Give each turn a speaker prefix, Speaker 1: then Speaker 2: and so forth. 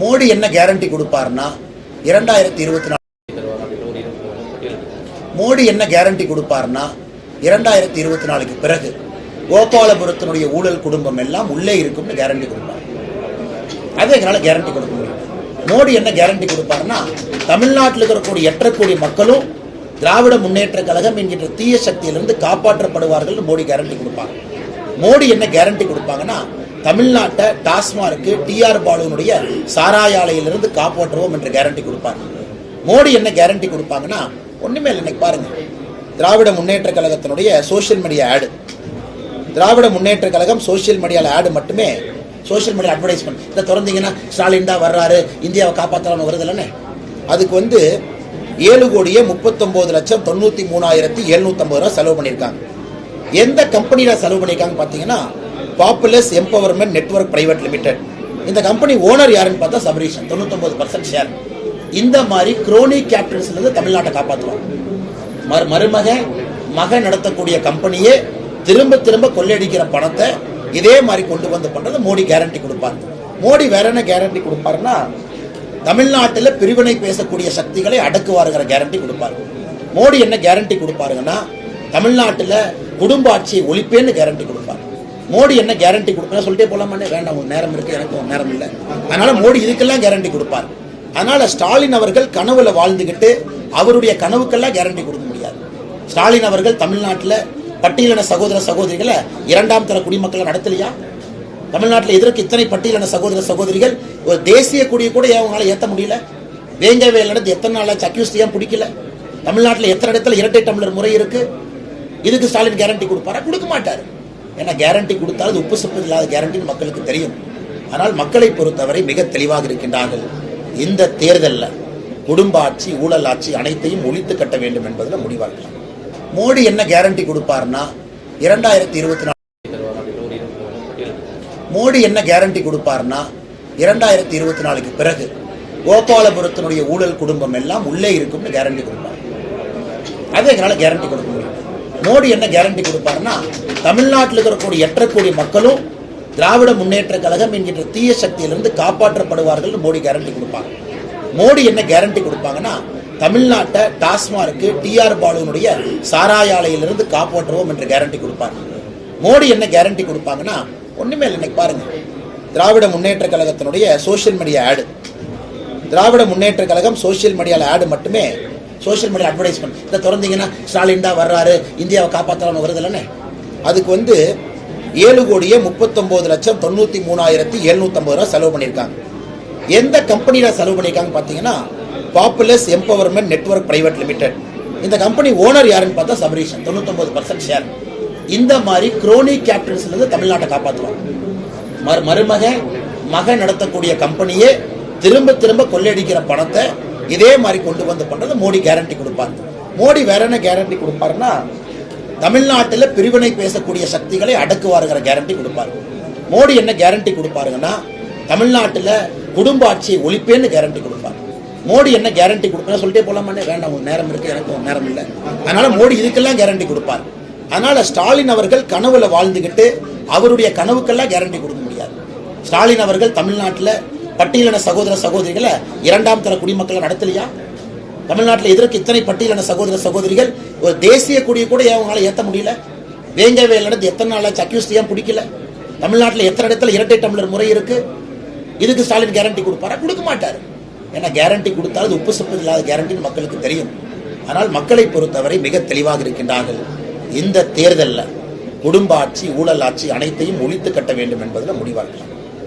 Speaker 1: மோடி என்ன கேரண்டி கொடுப்பாருன்னா இரண்டாயிரத்தி இருபத்தி நாலு மோடி என்ன கேரண்டி கொடுப்பாருன்னா இரண்டாயிரத்தி இருபத்தி நாலுக்கு பிறகு கோபாலபுரத்தினுடைய ஊழல் குடும்பம் எல்லாம் உள்ளே இருக்கும்னு கேரண்டி கொடுப்பார். அது எங்களால் கேரண்டி கொடுக்க முடியும். மோடி என்ன கேரண்டி கொடுப்பாருன்னா தமிழ்நாட்டில் இருக்கக்கூடிய எட்டரை கோடி மக்களும் திராவிட முன்னேற்ற கழகம் என்கின்ற தீய சக்தியிலிருந்து காப்பாற்றப்படுவார்கள் மோடி கேரண்டி கொடுப்பாங்க மோடி என்ன கேரண்டி கொடுப்பாங்கன்னா தமிழ்நாட்டை டாஸ்மார்க்கு டிஆர் பாலுனுடைய சாராயாலையிலிருந்து காப்பாற்றுவோம் என்ற கேரண்டி கொடுப்பாங்க. மோடி என்ன கேரண்டி கொடுப்பாங்கன்னா ஒண்ணுமே இல்லை இன்னைக்கு பாருங்க. திராவிட முன்னேற்ற கழகத்தினுடைய சோஷியல் மீடியா ஆடு திராவிட முன்னேற்ற கழகம் சோஷியல் மீடியாவில் ஆடு மட்டுமே சோஷியல் மீடியா அட்வர்டைஸ்மெண்ட் இதை திறந்தீங்கன்னா ஸ்டாலின் தான் வர்றாரு இந்தியாவை காப்பாற்றலாம்னு வருது இல்லைன்னு அதுக்கு வந்து ஏழு கோடியே முப்பத்தொம்போது லட்சம் தொண்ணூற்றி மூணாயிரத்தி எழுநூத்தம்பது ரூபா செலவு பண்ணியிருக்காங்க. எந்த கம்பெனியில் செலவு பண்ணியிருக்காங்க பார்த்தீங்கன்னா populace empowerment network private limited இந்த கம்பெனி ஓனர் யாருன்னு பார்த்தா சபரீஷன் தொண்ணூத்தொம்பது பர்சன்ட் ஷேர் இந்த மாதிரி குரோனி கேபிட்டல்ஸ்ல இருந்து தமிழ்நாட்டை காப்பாற்றுவாங்க மரு மருமக மக நடத்தக்கூடிய கம்பெனியே திரும்ப திரும்ப கொள்ளையடிக்கிற பணத்தை இதே மாதிரி கொண்டு வந்து பண்றது மோடி கேரண்டி கொடுப்பார். மோடி வேற என்ன கேரண்டி கொடுப்பாருன்னா தமிழ்நாட்டில் பிரிவினை பேசக்கூடிய சக்திகளை அடக்குவாருங்கிற கேரண்டி கொடுப்பாரு. மோடி என்ன கேரண்டி கொடுப்பாருங்கன்னா தமிழ்நாட்டில் குடும்ப ஆட்சியை ஒழிப்பேன்னு கேரண்டி கொடுப்பாரு. மோடி என்ன கேரண்டி கொடுப்பேன் சொல்லிட்டே போலாமான்னு? வேண்டாம் ஒரு நேரம் இருக்கு. எனக்கு உங்க நேரம் இல்லை. அதனால மோடி இதுக்கெல்லாம் கேரண்டி கொடுப்பார். அதனால ஸ்டாலின் அவர்கள் கனவுல வாழ்ந்துகிட்டு அவருடைய கனவுக்கெல்லாம் கேரண்டி கொடுக்க முடியாது. ஸ்டாலின் அவர்கள் தமிழ்நாட்டில் பட்டியலின சகோதர சகோதரிகளை இரண்டாம் தர குடிமக்களை நடத்தலையா? தமிழ்நாட்டில் எதற்கு இத்தனை பட்டியலின சகோதர சகோதரிகள்? ஒரு தேசிய கொடியை கூட ஏன் அவங்களால ஏற்ற முடியல? வேங்கவே நடந்து எத்தனை நாளாச்சு அக்யூஸ்ட் ஏன் பிடிக்கல? தமிழ்நாட்டில் எத்தனை இடத்துல இரட்டை டம்ளர் முறை இருக்கு? இதுக்கு ஸ்டாலின் கேரண்டி கொடுப்பாரா? கொடுக்க மாட்டார். ஏன்னா கேரண்டி கொடுத்தால் அது உப்பு சப்பு இல்லாத கேரண்டின்னு மக்களுக்கு தெரியும். ஆனால் மக்களை பொறுத்தவரை மிக தெளிவாக இருக்கின்றார்கள். இந்த தேர்தலில் குடும்ப ஆட்சி ஊழல் ஆட்சி அனைத்தையும் ஒழித்து கட்ட வேண்டும் என்பதில் முடிவாக்கலாம் மோடி என்ன கேரண்டி கொடுப்பாருன்னா இரண்டாயிரத்தி இருபத்தி நாலு மோடி என்ன கேரண்டி கொடுப்பாருன்னா இரண்டாயிரத்தி இருபத்தி நாலுக்கு பிறகு கோபாலபுரத்தினுடைய ஊழல் குடும்பம் எல்லாம் உள்ளே இருக்கும்னு கேரண்டி கொடுப்பார். அதே எங்களால் கேரண்டி கொடுக்க முடியும். மோடி என்ன கேரண்டி கொடுப்பாருன்னா தமிழ்நாட்டில் இருக்கக்கூடிய எட்டரை கோடி மக்களும் திராவிட முன்னேற்ற கழகம் என்கின்ற தீய சக்தியிலிருந்து காப்பாற்றப்படுவார்கள் மோடி கேரண்டி கொடுப்பாங்க. மோடி என்ன கேரண்டி கொடுப்பாங்கன்னா தமிழ்நாட்டை டாஸ்மார்க்கு டிஆர் பாலுனுடைய சாராய ஆலையிலிருந்து காப்பாற்றுவோம் என்று கேரண்டி கொடுப்பாங்க. மோடி என்ன கேரண்டி கொடுப்பாங்கன்னா ஒன்றுமே இல்லை இன்னைக்கு பாருங்க. திராவிட முன்னேற்ற கழகத்தினுடைய சோஷியல் மீடியா ஆடு திராவிட முன்னேற்ற கழகம் சோஷியல் மீடியாவில் ஆடு மட்டுமே சோஷியல் மீடியா அட்வர்டைஸ்மெண்ட் இதை திறந்தீங்கன்னா ஸ்டாலின் தான் வர்றாரு இந்தியாவை காப்பாற்றலாம்னு வருது இல்லைன்னு அதுக்கு வந்து ஏழு கோடியே முப்பத்தொம்பது லட்சம் தொண்ணூற்றி மூணாயிரத்தி எழுநூத்தம்பது ரூபா செலவு பண்ணியிருக்காங்க. எந்த கம்பெனியில் செலவு பண்ணியிருக்காங்க பார்த்தீங்கன்னா populace empowerment network private limited இந்த கம்பெனி ஓனர் யாருன்னு பார்த்தா சபரீஷன் தொண்ணூத்தொம்பது பர்சன்ட் ஷேர் இந்த மாதிரி குரோனி கேப்டன்ஸ்லேருந்து இருந்து தமிழ்நாட்டை காப்பாற்றுவாங்க மருமக மக நடத்தக்கூடிய கம்பெனியே திரும்ப திரும்ப கொள்ளையடிக்கிற பணத்தை இதே மாதிரி கொண்டு வந்து பண்ணுறது மோடி கேரண்டி கொடுப்பார். மோடி வேற என்ன கேரண்டி கொடுப்பாருன்னா தமிழ்நாட்டில் பிரிவினை பேசக்கூடிய சக்திகளை அடக்குவாருங்கிற கேரண்டி கொடுப்பார். மோடி என்ன கேரண்டி கொடுப்பாருங்கன்னா தமிழ்நாட்டில் குடும்ப ஆட்சியை ஒழிப்பேன்னு கேரண்டி கொடுப்பார். மோடி என்ன கேரண்டி கொடுப்பேன் சொல்லிட்டே போலாமான்னு வேண்டாம் உங்க நேரம் இருக்கு எனக்கு நேரம் இல்லை. அதனால மோடி இதுக்கெல்லாம் கேரண்டி கொடுப்பார். அதனால ஸ்டாலின் அவர்கள் கனவுல வாழ்ந்துகிட்டு அவருடைய கனவுக்கெல்லாம் கேரண்டி கொடுக்க முடியாது. ஸ்டாலின் அவர்கள் தமிழ்நாட்டில் பட்டியலின சகோதர சகோதரிகளை இரண்டாம் தர குடிமக்களை நடத்தலையா? தமிழ்நாட்டில் எதற்கு இத்தனை பட்டியலின சகோதர சகோதரிகள்? ஒரு தேசிய கொடியை கூட அவங்களால ஏற்ற முடியல? வேங்கவே நடந்து எத்தனை நாளாச்சு அக்யூஸ் ஏன் பிடிக்கல? தமிழ்நாட்டில் எத்தனை இடத்துல இரட்டை டம்ளர் முறை இருக்கு? இதுக்கு ஸ்டாலின் கேரண்டி கொடுப்பாரா? கொடுக்க மாட்டார். ஏன்னா கேரண்டி கொடுத்தால் உப்பு சப்பு இல்லாத கேரண்டின்னு மக்களுக்கு தெரியும். ஆனால் மக்களை பொறுத்தவரை மிக தெளிவாக இருக்கின்றார்கள். இந்த தேர்தலில் குடும்ப ஆட்சி ஊழல் ஆட்சி அனைத்தையும் ஒழித்து கட்ட வேண்டும் என்பதில் முடிவாக்கலாம்.